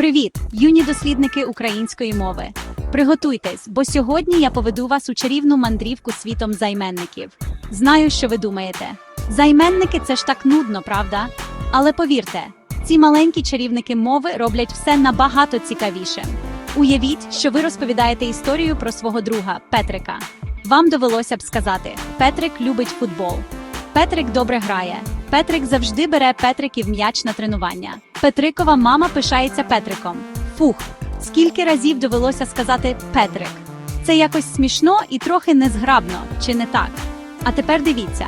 Привіт, юні дослідники української мови. Приготуйтесь, бо сьогодні я поведу вас у чарівну мандрівку світом займенників. Знаю, що ви думаєте. Займенники це ж так нудно, правда? Але повірте, ці маленькі чарівники мови роблять все набагато цікавішим. Уявіть, що ви розповідаєте історію про свого друга Петрика. Вам довелося б сказати: Петрик любить футбол. Петрик добре грає. Петрик завжди бере Петриків м'яч на тренування. Петрикова мама пишається Петриком. Фух, скільки разів довелося сказати Петрик. Це якось смішно і трохи незграбно, чи не так? А тепер дивіться.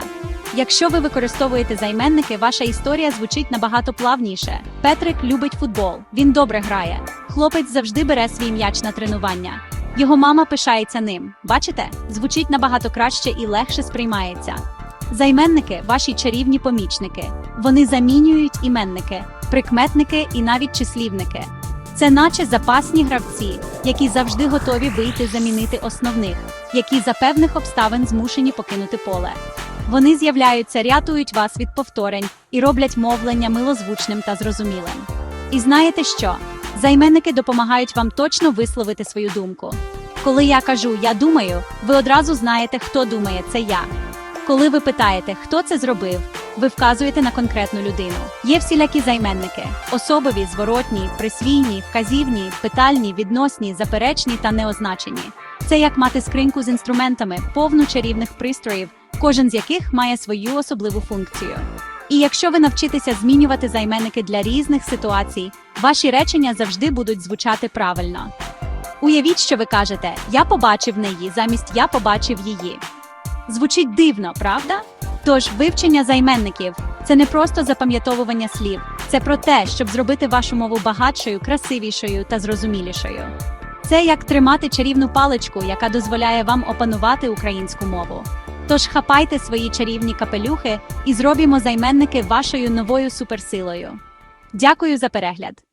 Якщо ви використовуєте займенники, ваша історія звучить набагато плавніше. Петрик любить футбол, він добре грає. Хлопець завжди бере свій м'яч на тренування. Його мама пишається ним. Бачите? Звучить набагато краще і легше сприймається. Займенники ваші чарівні помічники. Вони замінюють іменники, прикметники і навіть числівники. Це наче запасні гравці, які завжди готові вийти замінити основних, які за певних обставин змушені покинути поле. Вони з'являються, рятують вас від повторень і роблять мовлення милозвучним та зрозумілим. І знаєте що? Займенники допомагають вам точно висловити свою думку. Коли я кажу я думаю, ви одразу знаєте, хто думає це я. Коли ви питаєте, хто це зробив, ви вказуєте на конкретну людину. Є всілякі займенники: особові, зворотні, присвійні, вказівні, питальні, відносні, заперечні та неозначені. Це як мати скриньку з інструментами, повну чарівних пристроїв, кожен з яких має свою особливу функцію. І якщо ви навчитеся змінювати займенники для різних ситуацій, ваші речення завжди будуть звучати правильно. Уявіть, що ви кажете Я побачив неї замість я побачив її. Звучить дивно, правда? Тож вивчення займенників це не просто запам'ятовування слів, це про те, щоб зробити вашу мову багатшою, красивішою та зрозумілішою. Це як тримати чарівну паличку, яка дозволяє вам опанувати українську мову. Тож хапайте свої чарівні капелюхи і зробімо займенники вашою новою суперсилою. Дякую за перегляд!